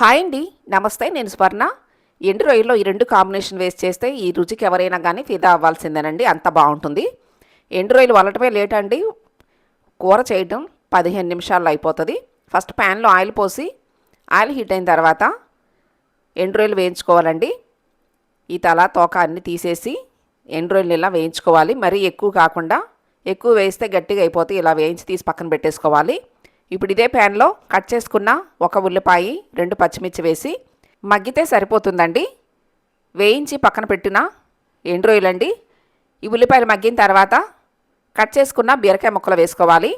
Hi అండి. నమస్తే నేను స్వర్ణ. ఎండు రొయ్యల్లో ఈ రెండు కాంబినేషన్ వేస్ట్ చేస్తే ఈ రుచికి ఎవరైనా కానీ ఫిదా అవ్వాల్సిందేనండి. అంత బాగుంటుంది. ఎండు రొయ్యలు వలటమే లేట్ అండి. కూర చేయడం పదిహేను నిమిషాల్లో అయిపోతుంది. ఫస్ట్ ప్యాన్లో ఆయిల్ పోసి ఆయిల్ హీట్ అయిన తర్వాత ఎండు రొయ్యలు వేయించుకోవాలండి. ఈ తల తోక అన్నీ తీసేసి ఎండు రొయ్యలు ఇలా వేయించుకోవాలి. మరీ ఎక్కువ కాకుండా ఎక్కువ వేస్తే గట్టిగా అయిపోతే ఇలా వేయించి తీసి పక్కన పెట్టేసుకోవాలి. ఇప్పుడు ఇదే ప్యాన్లో కట్ చేసుకున్న ఒక ఉల్లిపాయ రెండు పచ్చిమిర్చి వేసి మగ్గితే సరిపోతుందండి. వేయించి పక్కన పెట్టిన ఎండు రొయ్యలండి ఈ ఉల్లిపాయలు మగ్గిన తర్వాత కట్ చేసుకున్న బీరకాయ ముక్కలు వేసుకోవాలి.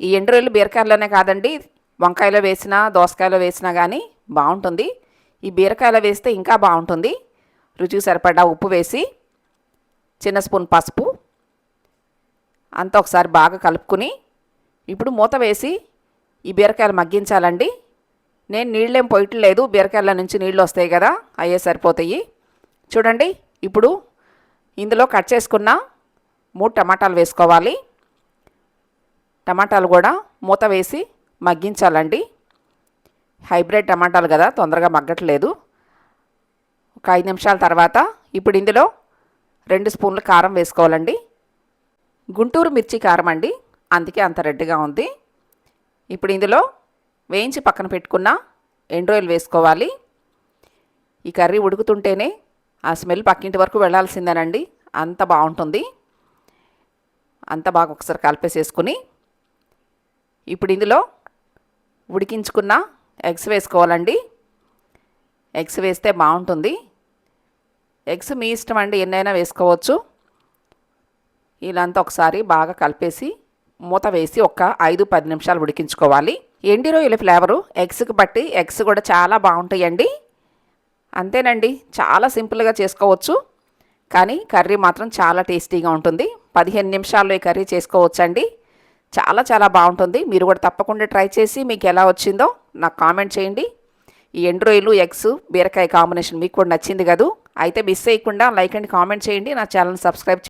ఈ ఎండు రొయ్యలు బీరకాయలోనే కాదండి. వంకాయలో వేసినా దోసకాయలో వేసినా కానీ బాగుంటుంది. ఈ బీరకాయలో వేస్తే ఇంకా బాగుంటుంది. రుచికి సరిపడా ఉప్పు వేసి చిన్న స్పూన్ పసుపు అంతా ఒకసారి బాగా కలుపుకుని ఇప్పుడు మూత వేసి ఈ బీరకాయలు మగ్గించాలండి. నేను నీళ్ళేం పోయట్లేదు. బీరకాయల నుంచి నీళ్ళు వస్తాయి కదా అయ్యే సరిపోతాయి. చూడండి ఇప్పుడు ఇందులో కట్ చేసుకున్న మూడు టమాటాలు వేసుకోవాలి. టమాటాలు కూడా మూత వేసి మగ్గించాలండి. హైబ్రిడ్ టమాటాలు కదా తొందరగా మగ్గట్లేదు. ఒక ఐదు నిమిషాల తర్వాత ఇప్పుడు ఇందులో రెండు స్పూన్ల కారం వేసుకోవాలండి. గుంటూరు మిర్చి కారం అండి. అందుకే అంత రెడ్గా ఉంది. ఇప్పుడు ఇందులో వేయించి పక్కన పెట్టుకున్న ఎండ్రోయిల్ వేసుకోవాలి. ఈ కర్రీ ఉడుకుతుంటేనే ఆ స్మెల్ పక్కింటి వరకు వెళ్ళాల్సిందేనండి అంత బాగుంటుంది. అంత బాగా ఒకసారి కలిపేసేసుకుని ఇప్పుడు ఇందులో ఉడికించుకున్న ఎగ్స్ వేసుకోవాలండి. ఎగ్స్ వేస్తే బాగుంటుంది. ఎగ్స్ మీ ఇష్టం అండి ఎన్నైనా వేసుకోవచ్చు. ఇలాంతా ఒకసారి బాగా కలిపేసి మూత వేసి ఒక ఐదు పది నిమిషాలు ఉడికించుకోవాలి. ఎండి రొయ్యల ఫ్లేవరు ఎగ్స్కి బట్టి ఎగ్స్ కూడా చాలా బాగుంటాయండి. అంతేనండి చాలా సింపుల్గా చేసుకోవచ్చు. కానీ కర్రీ మాత్రం చాలా టేస్టీగా ఉంటుంది. పదిహేను నిమిషాల్లో ఈ కర్రీ చేసుకోవచ్చండి. చాలా చాలా బాగుంటుంది. మీరు కూడా తప్పకుండా ట్రై చేసి మీకు ఎలా వచ్చిందో నాకు కామెంట్ చేయండి. ఈ ఎండు రొయ్యలు ఎగ్స్ బీరకాయ కాంబినేషన్ మీకు కూడా నచ్చింది కదూ. అయితే మిస్ చేయకుండా లైక్ అండ్ కామెంట్ చేయండి. నా ఛానల్ సబ్స్క్రైబ్